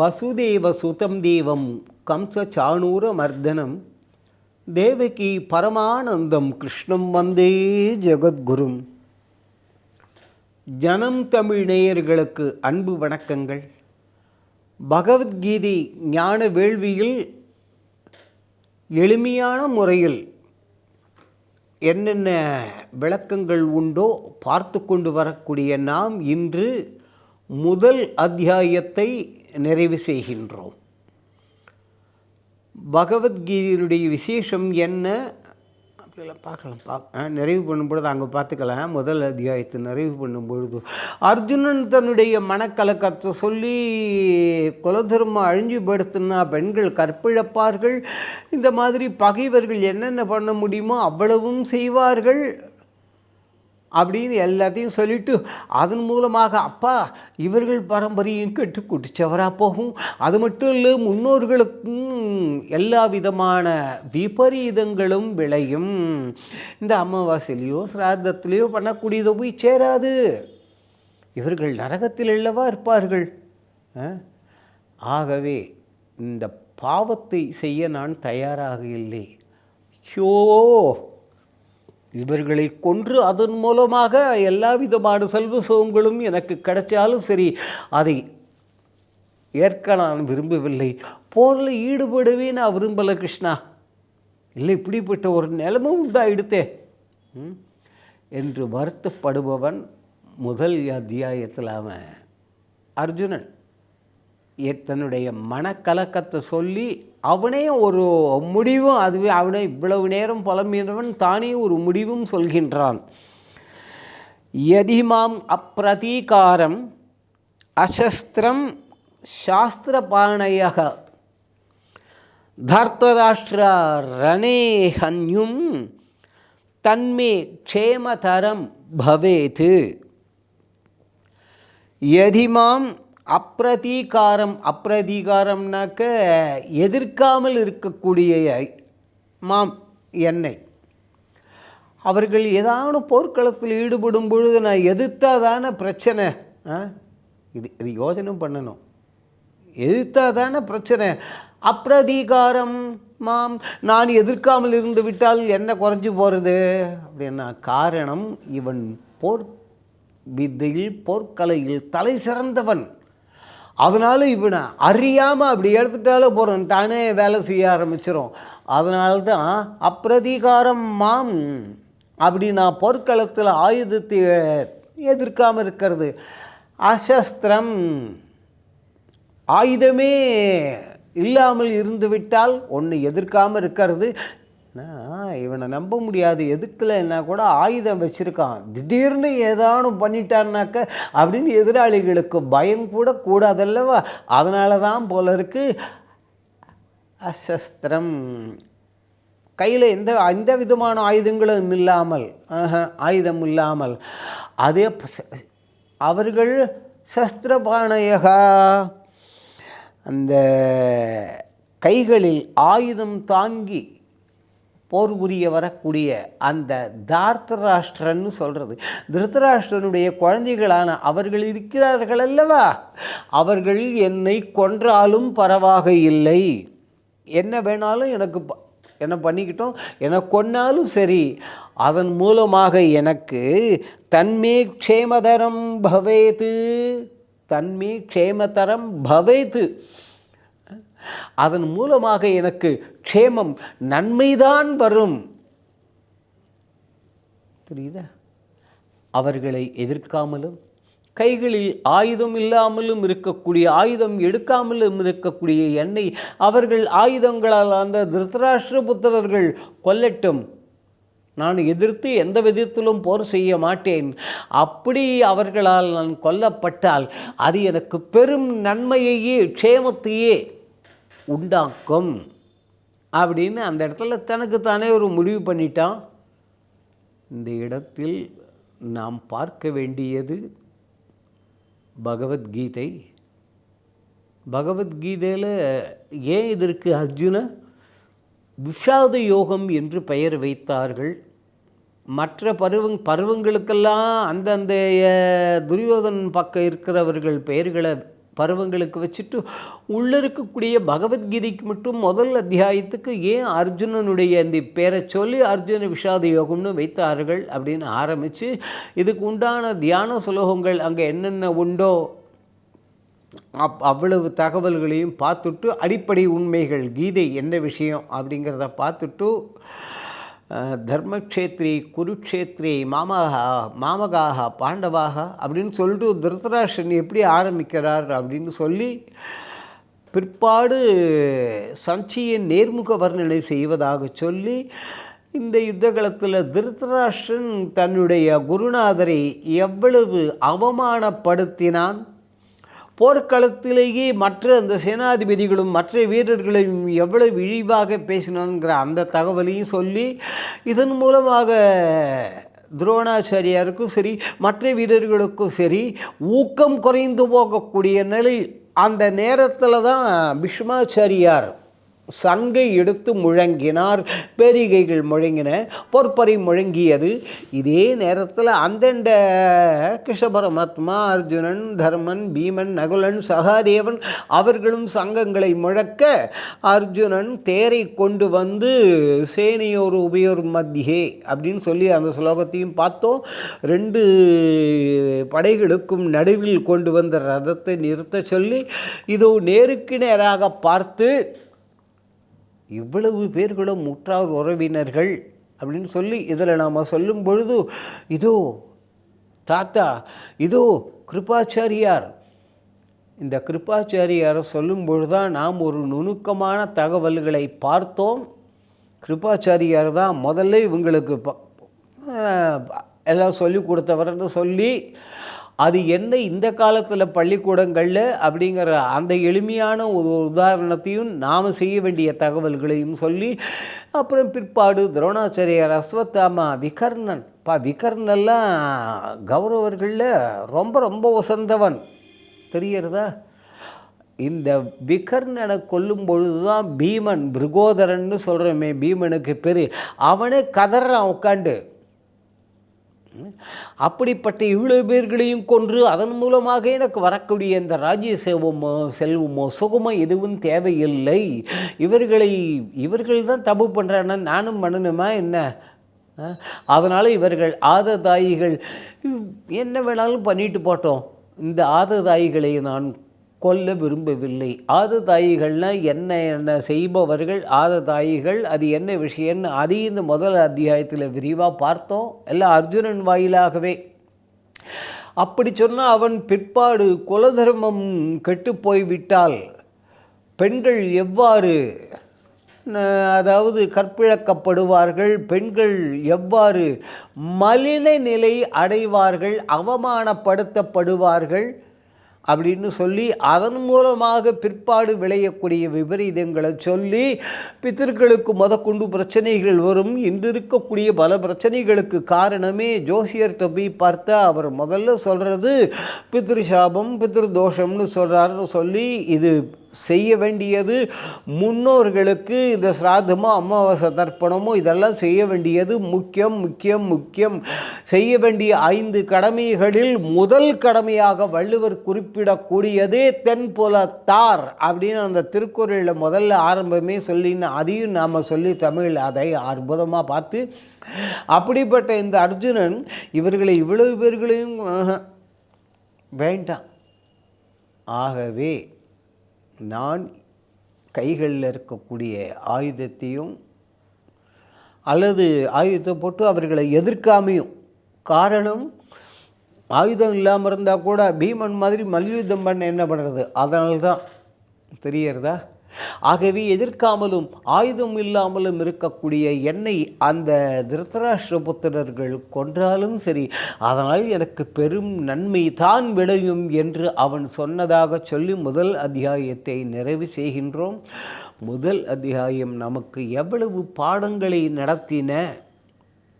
வசுதேவ சுதம் தேவம் கம்ச சாணூர மர்தனம். தேவகி பரமானந்தம் கிருஷ்ணம் வந்தே ஜெகத்குரும். ஜனம் தமிழ் நேயர்களுக்கு அன்பு வணக்கங்கள். பகவத்கீதை ஞான வேள்வியில் எளிமையான முறையில் என்னென்ன விளக்கங்கள் உண்டோ பார்த்து கொண்டு வரக்கூடிய நாம் இன்று முதல் அத்தியாயத்தை நிறைவு செய்கின்றோம். பகவத்கீதையினுடைய விசேஷம் என்ன? அப்படிலாம் பார்க்கலாம். பா நிறைவு பண்ணும்பொழுது அங்கே பார்த்துக்கலாம். முதல் அத்தியாயத்தை நிறைவு பண்ணும்பொழுது அர்ஜுனன் தன்னுடைய மனக்கலக்கத்தை சொல்லி குலதர்மம் அழிஞ்சுபடுத்தினா பெண்கள் கற்பிழப்பார்கள். இந்த மாதிரி பகைவர்கள் என்னென்ன பண்ண முடியுமோ அவ்வளவும் செய்வார்கள். அப்படின்னு எல்லாத்தையும் சொல்லிட்டு அதன் மூலமாக அப்பா இவர்கள் பரம்பரையும் கெட்டு குடிச்சவராக போகும். அது மட்டும் இல்லை முன்னோர்களுக்கும் எல்லா விதமான விபரீதங்களும் விளையும். இந்த அமாவாசையிலையோ சிராதத்திலேயோ பண்ணக்கூடியதை போய் சேராது. இவர்கள் நரகத்தில் அல்லவா இருப்பார்கள்? ஆ? ஆகவே இந்த பாவத்தை செய்ய நான் தயாராக இல்லை. ஐயோ! இவர்களை கொன்று அதன் மூலமாக எல்லா விதமான செல்வ சுகங்களும் எனக்கு கிடைச்சாலும் சரி அதை ஏற்க நான் விரும்பவில்லை. போரில் ஈடுபடவே நான் விரும்பலை கிருஷ்ணா. இல்லை இப்படிப்பட்ட ஒரு நிலமும் உண்டாயிடுத்தே. ம்? என்று வருத்தப்படுபவன் முதல் அத்தியாயத்தில் அவன் அர்ஜுனன். தன்னுடைய மனக்கலக்கத்தை சொல்லி அவனே ஒரு முடிவும் அதுவே அவனே இவ்வளவு நேரம் புலம்பின்றவன் தானே ஒரு முடிவும் சொல்கின்றான். யதிமாம் அப்பிரதீகாரம் அசஸ்திரம் சாஸ்திரபாணயக தர்த்தராஷ்டிர ரணே ஹன்யும் தன்மே க்ஷேமதரம் பவேத். எதிமாம் அப்பிரதீகாரம் அப்பிரதீகாரம்னாக்க எதிர்க்காமல் இருக்கக்கூடிய மாம் என்னை. அவர்கள் ஏதாவது போர்க்களத்தில் ஈடுபடும் பொழுது நான் எதிர்த்தாதான பிரச்சனை ஆ? இது இது யோசனை பண்ணணும். எதிர்த்தாதான பிரச்சனை. அப்பிரதீகாரம் மாம் நான் எதிர்க்காமல் இருந்து விட்டால் என்ன குறைஞ்சி போகிறது அப்படின்னா காரணம் இவன் போர் வித்தையில் போர்க்கலையில் தலை சிறந்தவன். அதனால் இவனை அறியாமல் அப்படி எடுத்துட்டாலே போகிறோம் தானே வேலை செய்ய ஆரம்பிச்சிடும் அதனால தான் அப்பிரதீகாரம் மாம் அப்படி நான் போர்க்களத்தில் ஆயுதத்தை எதிர்க்காமல் இருக்கிறது. அசஸ்திரம் ஆயுதமே இல்லாமல் இருந்துவிட்டால் ஒன்று எதிர்க்காமல் இருக்கிறது. இவனை நம்ப முடியாது. எதுக்கலைன்னா கூட ஆயுதம் வச்சுருக்கான். திடீர்னு ஏதானும் பண்ணிட்டான்னாக்க அப்படின்னு எதிராளிகளுக்கு பயம் கூட கூடாதல்லவா? அதனால தான் போல இருக்குது அசஸ்திரம். கையில் எந்த எந்த விதமான ஆயுதங்களும் இல்லாமல் ஆஹா, ஆயுதம் இல்லாமல். அதே அவர்கள் சஸ்திரபாணயகா அந்த கைகளில் ஆயுதம் தாங்கி போர் புரிய வரக்கூடிய அந்த தார்த்தராஷ்டிரன்னு சொல்கிறது திருத்தராஷ்டிரனுடைய குழந்தைகளான அவர்கள் இருக்கிறார்கள் அல்லவா? அவர்கள் என்னை கொன்றாலும் பரவாக இல்லை. என்ன வேணாலும் எனக்கு ப- என்ன பண்ணிக்கிட்டோம்? என்னை கொன்னாலும் சரி. அதன் மூலமாக எனக்கு தன்மே க்ஷேமதரம் பவேத்து தன்மே க்ஷேமதரம் பவேத்து. அதன் மூலமாக எனக்கு க்ஷேமம் நன்மைதான் வரும். புரியுதா? அவர்களை எதிர்க்காமலும் கைகளில் ஆயுதம் இல்லாமலும் இருக்கக்கூடிய ஆயுதம் எடுக்காமலும் இருக்கக்கூடிய என்னை அவர்கள் ஆயுதங்களால் அந்த திருத்தராஷ்டிர புத்திரர்கள் கொல்லட்டும். நான் எதிர்த்து எந்த விதத்திலும் போர் செய்ய மாட்டேன். அப்படி அவர்களால் நான் கொல்லப்பட்டால் அது எனக்கு பெரும் நன்மையையே க்ஷேமத்தையே உண்டாக்கும். அப்படின்னு அந்த இடத்துல தனக்கு தானே ஒரு முடிவு பண்ணிட்டான். இந்த இடத்தில் நாம் பார்க்க வேண்டியது பகவத்கீதை. பகவத்கீதையில் ஏன் இதற்கு அர்ஜுன? விஷாத யோகம் என்று பெயர் வைத்தார்கள். மற்ற பருவங் பருவங்களுக்கெல்லாம் அந்தந்த துரியோதன் பக்கம் இருக்கிறவர்கள் பெயர்களை பருவங்களுக்கு வச்சுட்டு உள்ளே இருக்கக்கூடிய பகவத்கீதைக்கு மட்டும் முதல் அத்தியாயத்துக்கு ஏன் அர்ஜுனனுடைய இந்த பேரை சொல்லி அர்ஜுன விஷாத யோகம்னு வைத்தார்கள் அப்படின்னு ஆரம்பித்து இதுக்கு உண்டான தியான சுலோகங்கள் அங்கே என்னென்ன உண்டோ அப் அவ்வளவு தகவல்களையும் பார்த்துட்டு அடிப்படை உண்மைகள் கீதை என்ன விஷயம் அப்படிங்கிறத பார்த்துட்டு தர்மக்ஷேத்ரி குருக்ஷேத்ரி மாமகா மாமகாக பாண்டவாக அப்படின்னு சொல்லிட்டு திருதராஷ்டிரன் எப்படி ஆரம்பிக்கிறார் அப்படின்னு சொல்லி பிற்பாடு சஞ்சியின் நேர்முக வர்ணனை செய்வதாக சொல்லி இந்த யுத்தகலத்தில் திருதராஷ்டிரன் தன்னுடைய குருநாதரை எவ்வளவு அவமானப்படுத்தினான்? போர்க்களத்திலேயே மற்ற அந்த சேனாதிபதிகளும் மற்ற வீரர்களையும் எவ்வளவு இழிவாக பேசினான்ங்கிற அந்த தகவலையும் சொல்லி இதன் மூலமாக துரோணாச்சாரியாருக்கும் சரி மற்ற வீரர்களுக்கும் சரி ஊக்கம் குறைந்து போகக்கூடிய நிலை அந்த நேரத்தில் தான் பிஷ்மாச்சாரியார் சங்கை எடுத்து முழங்கினார். பேரிகைகள் முழங்கின பொற்பரை முழங்கியது. இதே நேரத்தில் அந்தண்ட கிருஷ்ணபரமாத்மா அர்ஜுனன் தர்மன் பீமன் நகுலன் சகாதேவன் அவர்களும் சங்கங்களை முழக்க அர்ஜுனன் தேரை கொண்டு வந்து சேனையோர் உபயோர் மத்தியே அப்படின்னு சொல்லி அந்த ஸ்லோகத்தையும் பார்த்தோம். ரெண்டு படைகளுக்கும் நடுவில் கொண்டு வந்த ரதத்தை நிறுத்த சொல்லி இதோ நேருக்கு நேராக பார்த்து இவ்வளவு பேர்களும் முற்றார் உறவினர்கள் அப்படின்னு சொல்லி இதில் நாம் சொல்லும் பொழுது இதோ தாத்தா இதோ கிருபாச்சாரியார். இந்த கிருபாச்சாரியாரை சொல்லும் பொழுதுதான் நாம் ஒரு நுணுக்கமான தகவல்களை பார்த்தோம். கிருபாச்சாரியார் தான் முதல்ல இவங்களுக்கு ப- எல்லாம் சொல்லி கொடுத்தவர்னு சொல்லி அது என்ன இந்த காலத்தில் பள்ளிக்கூடங்களில் அப்படிங்கிற அந்த எளிமையான ஒரு உதாரணத்தையும் நாம் செய்ய வேண்டிய தகவல்களையும் சொல்லி அப்புறம் பிற்பாடு துரோணாச்சாரியர் அஸ்வத்தாமா விகர்ணன். பா விகர்ணெல்லாம் கௌரவர்களில் ரொம்ப ரொம்ப உசந்தவன் தெரிகிறதா? இந்த விகர்ணனை கொல்லும் பொழுது தான் பீமன் பிருகோதரன்னு சொல்கிறோமே பீமனுக்கு பெரு. அவனே கதறான் உட்காண்டு அப்படிப்பட்ட இவ்வளோ பேர்களையும் கொன்று அதன் மூலமாக எனக்கு வரக்கூடிய இந்த ராஜ்ய சேவமோ செல்வமோ சுகமோ எதுவும் தேவையில்லை. இவர்களை இவர்கள் தான் தப்பு பண்ணுறானா நானும் பண்ணணுமா என்ன? அதனால் இவர்கள் ஆததாயிகள் என்ன வேணாலும் பண்ணிட்டு போட்டோம். இந்த ஆததாயிகளை நான் கொல்ல விரும்பவில்லை. ஆததாயிகள்னால் என்ன என்ன செய்பவர்கள் ஆததாயிகள் அது என்ன விஷயம்னு அதையும் இந்த முதல் அத்தியாயத்தில் விரிவாக பார்த்தோம். எல்லாம் அர்ஜுனன் வாயிலாகவே. அப்படி சொன்னால் அவன் பிற்பாடு குலதர்மம் கெட்டு போய்விட்டால் பெண்கள் எவ்வாறு அதாவது கற்பிழக்கப்படுவார்கள் பெண்கள் எவ்வாறு மலின நிலை அடைவார்கள் அவமானப்படுத்தப்படுவார்கள் அப்படின்னு சொல்லி அதன் மூலமாக பிற்பாடு விளையக்கூடிய விபரீதங்களை சொல்லி பித்தர்களுக்கு முதற்கொண்டு பிரச்சனைகள் வரும். இன்று இருக்கக்கூடிய பல பிரச்சனைகளுக்கு காரணமே ஜோசியர்கிட்ட போய் பார்த்தா அவர் முதல்ல சொல்கிறது பித்ருசாபம் பித்ருதோஷம்னு சொல்கிறாருன்னு சொல்லி இது செய்ய வேண்டியது முன்னோர்களுக்கு இந்த சிராதமோ அமாவாசை தர்ப்பணமோ இதெல்லாம் செய்ய வேண்டியது முக்கியம் முக்கியம் முக்கியம். செய்ய வேண்டிய ஐந்து கடமைகளில் முதல் கடமையாக வள்ளுவர் குறிப்பிடக்கூடியதே தென்புலத்தார் அப்படின்னு அந்த திருக்குறளில் முதல்ல ஆரம்பமே சொல்லின்னு அதையும் நாம் சொல்லி தமிழ் அதை அற்புதமாக பார்த்து அப்படிப்பட்ட இந்த அர்ஜுனன் இவர்களை இவ்வளவு பேர்களையும் வேண்டாம். ஆகவே நான் கைகளில் இருக்கக்கூடிய ஆயுதத்தையும் அல்லது ஆயுதத்தை போட்டு அவர்களை எதிர்க்காமையும். காரணம் ஆயுதம் இல்லாமல் இருந்தால் கூட பீமன் மாதிரி மல்யுத்தம் பண்ண என்ன பண்ணுறது அதனால்தான். தெரியறதா ஆகவே எதிர்க்காமலும் ஆயுதம் இல்லாமலும் இருக்கக்கூடிய என்னை அந்த திருத்தராஷ்டிர புத்திரர்கள் கொன்றாலும் சரி அதனால் எனக்கு பெரும் நன்மை தான் விளையும் என்று அவன் சொன்னதாக சொல்லி முதல் அத்தியாயத்தை நிறைவு செய்கின்றோம். முதல் அத்தியாயம் நமக்கு எவ்வளவு பாடங்களை நடத்தின?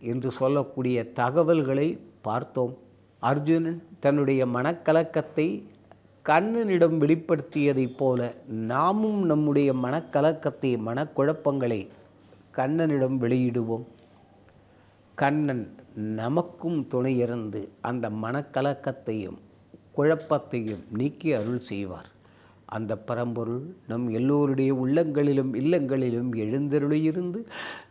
என்று சொல்லக்கூடிய தகவல்களை பார்த்தோம். அர்ஜுனன் தன்னுடைய மனக்கலக்கத்தை கண்ணனிடம் வெளிப்படுத்தியதைப் போல நாமும் நம்முடைய மனக்கலக்கத்தை மனக்குழப்பங்களை கண்ணனிடம் வெளியிடுவோம். கண்ணன் நமக்கும் துணையிருந்து அந்த மனக்கலக்கத்தையும் குழப்பத்தையும் நீக்கி அருள் செய்வார். அந்த பரம்பொருள் நம் எல்லோருடைய உள்ளங்களிலும் இல்லங்களிலும் எழுந்தருளியிருந்து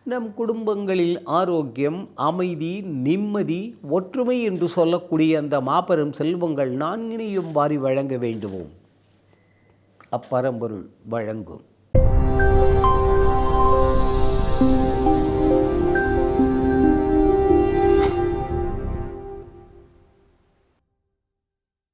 நம் குடும்பங்களில் ஆரோக்கியம் அமைதி நிம்மதி ஒற்றுமை என்று சொல்லக்கூடிய அந்த மாபெரும் செல்வங்கள் நான்கினையும் வாரி வழங்க வேண்டுவோம். அப்பரம்பொருள் வழங்கும்.